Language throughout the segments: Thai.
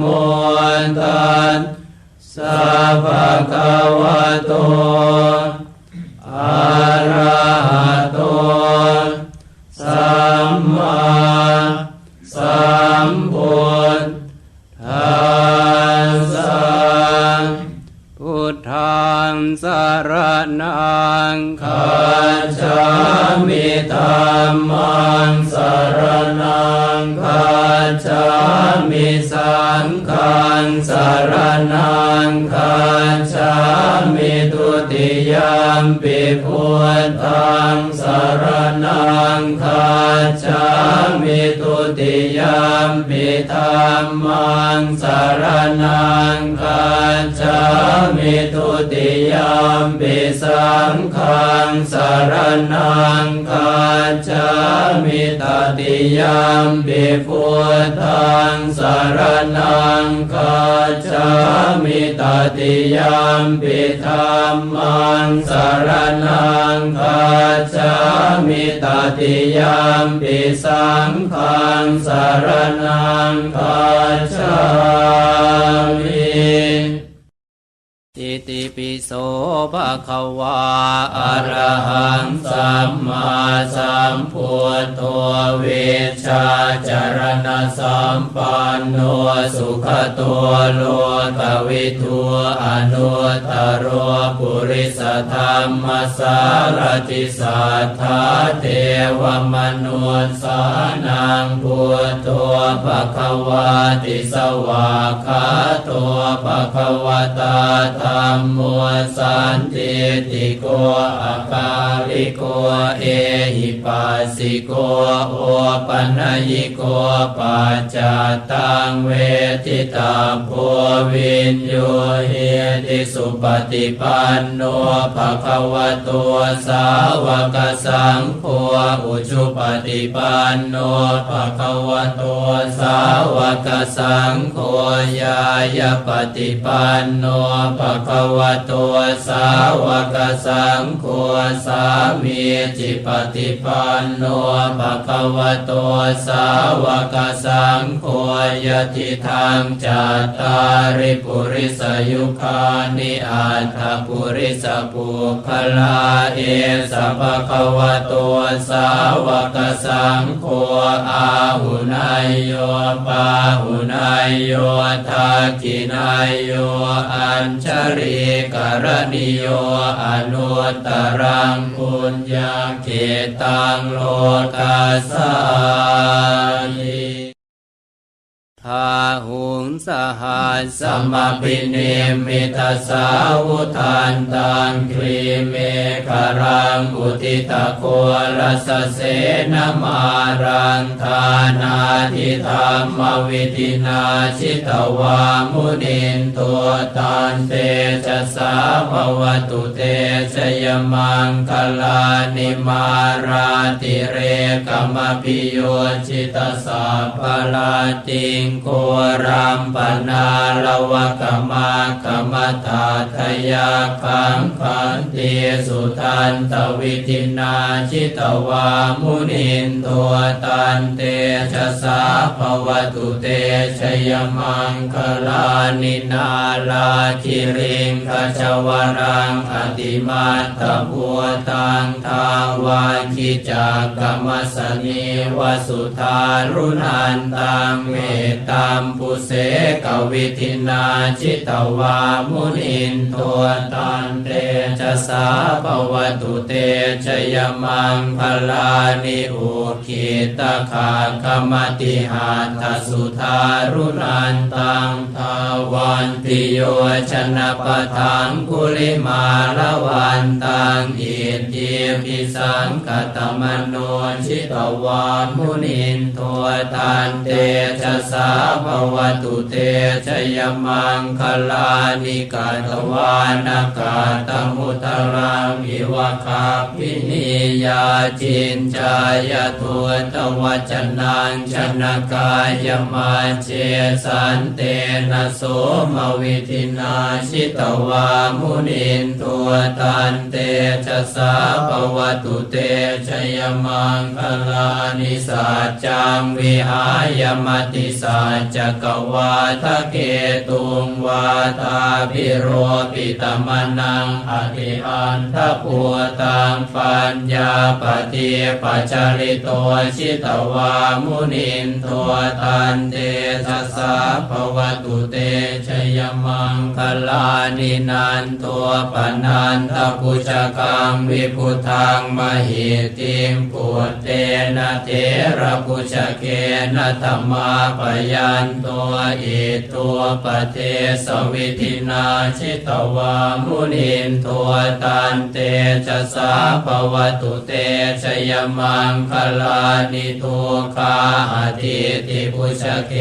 มุนตันสัพพะวะโตอะระหะโตสัมมา มปิพุทธังสารนังคัจามิทุติยามปิธรรมังสารนังคัจามิทุติยามปิสังฆังสารนังคัจามิตติยามปิพุทธังสารนังคัจามิตติยามปิธรรมังสารนังคาจามิตติยามปิสังขังสารนังคาจามิ อิติปิโสภะคะวาอะระหังสัมมาสัมพุทโธเวชาจารณสัมปันโนสุขตัวโลกวิทูอนุตตโรปุริสธรรมสารติสัทธาเทวมนุสานังพุทโธภะคะวาติสวากขาโตภะคะวตาธรรมโมสันติติโกอาคาลิโกเอหิปัสสิโกโอปัญญิโกปัจจตังเวทิตาโพวินโยเฮติสุปฏิปันโนภะคะวะโตสาวกสังโฆอุชุปฏิปันโนภะคะวะโตสาวกสังโฆยายาปฏิปันโนภะคะวะโตสาวกสังโฆสามีจิปฏิปันโนภะคะวะโตสาวกสังโฆยติทางจัตตาริปุริสยุคานิอัตถปุริสปุคลาเอสะภะคะวะโตสาวกสังโฆอาหุนายโยปาหุนายโยทักขินายโยอัญชริกรณิโยอนุตรังปุญญาเกตังโลกัสสานิ ทาหุงสหัสสมปิเนมิตาสาวุทันตังครีเมฆรังอุติตะโครัสเสนมารังทานาทิธรรมวิตินาชิตวามุนินตัวตันเตจะสาภวตุเตชยมังคลานิมาราติเรกมปิโยชิตสาภลาติงโครัมปนาลวะกมากรมตาทยาคังคันเตสุทันตวิทินาชิตวามุนินตัวตันเตชะสาภวตุเตชยมังคลานินาลาคิริงขจวรังอติมาตพัวตังทาวาคิจากกรรมสนีวสุทารุนันตังเมตตัมปุเสกวิธินาชิตวามุนินโทตันเตจะสาภวตุเตชยมังพลานิอุคิตาคาคมติหาทสุทารุนันตังทาวันติโยชนะปทังกุลิมาลวันตังอิทิปิสังกตมโนชิตวามุนินโทตันเตชะสาภวตุเตชยมังคลานิกาตวานากาตมุตรังอิวะคาปินิยาจินจายทุตวัจนังชนกายมาเจสันเตนะโสมวิธินาชิตวามุนินตัวตันเตชะสาภวตุเตชยมังคลานิสัจจังวิหายมติสัจกวาทะเกตุงวาตาพิโรปิตมนังอธิอันทปัวตังปัญญาปฏิปัจจริโตชิตวามุนินตัวตันเตชะสาภวตุเตชยมังคลานินันตัวปนันทปุจกังวิพุทังมหิติมปุตเตนะเทระปุจเกนะธรรมาปยนตัวอิตัวปเทสวิธินาชิตวามุนินตัวตันเตจะสาภวตุเตชยมังคลานิทุคาอธิติปุจเก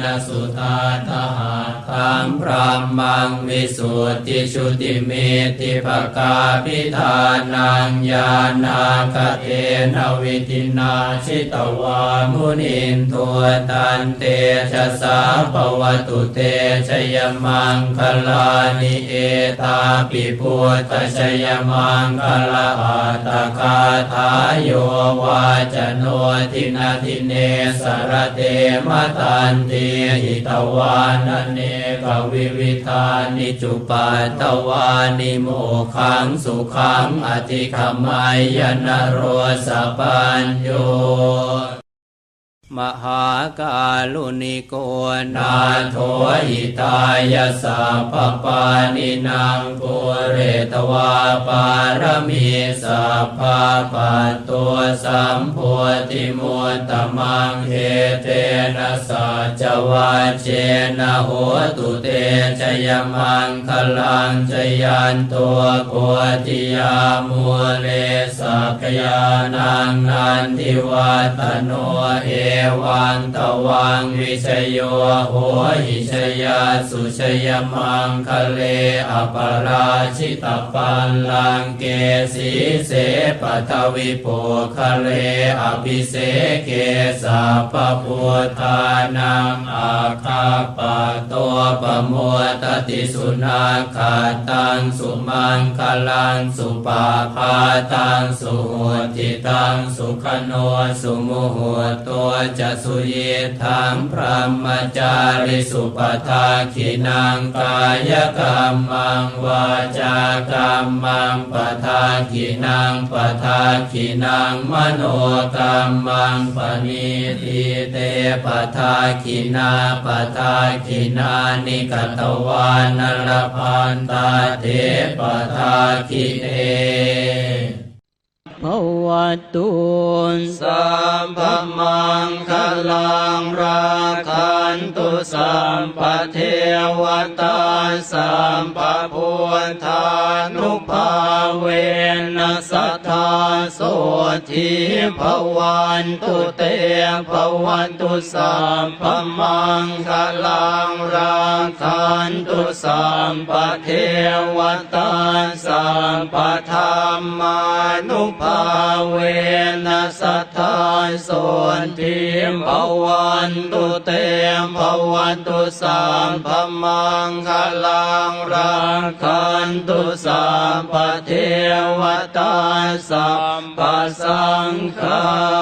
นะสุตาทหาทังพรามังวิสุทธิชุติเมติภกาพิธานังญาณาคเทนวิธินาชิตวามุนินตัวตันเตชะสาภวตุเตชยมังคลานิเอตาปิพุทธชยมังคลาอัตตคาทายโยวาจโนทินาทิเนสรเตมตันเตหิตวานเนกวิวิธานิจุปัตตวานิโมขังสุขังอธิขมายนโรสปัญโย มหากาลุนิโกนาโทหิตายสัพพปานินางปุเรตวาปารมีสัพพปัตตัวสัมโพธิมุตตมังเฮเตนะสัจวาเจนะโหตุเตชยมังคลังชยันตัวโพธิยามุเลสักยานังนันทิวัตโนเอวังตวังวิชโยโหหิชยาสุชยมังคะเลอปราชิตปัลลังเกสีเสปทวิโปคะเลอภิเสเกสัพพพุทธานังอาคาปะตัวปะโมตติสุนาคาตังสุมังคลังสุปาพาตังสุโหติตังสุขโนสุโมโหตัวจะสุเยทังพระมจาริสุปทาขินังกายกรรมังวาจากรรมังปทาขินังปทาขินังมโนกรรมังปณิทิเตปทาขินาปทาขินานิกตวานรพันตาเทปทาขิเน ภวตุนสัมปมังคลังราคันตุสัมปเทวตาสัมปพุทธานุป เวนัสทธาโสทิภวันตุเตภวันตุสัมปมังคลังราคันตุสัมปเทวตาสัมปธรรมานุภาเวนัสทธาโสทิภวันตุเตภวันตุสัมปมังคลังราคันตุสัมปเทวตาสัมปสังฆา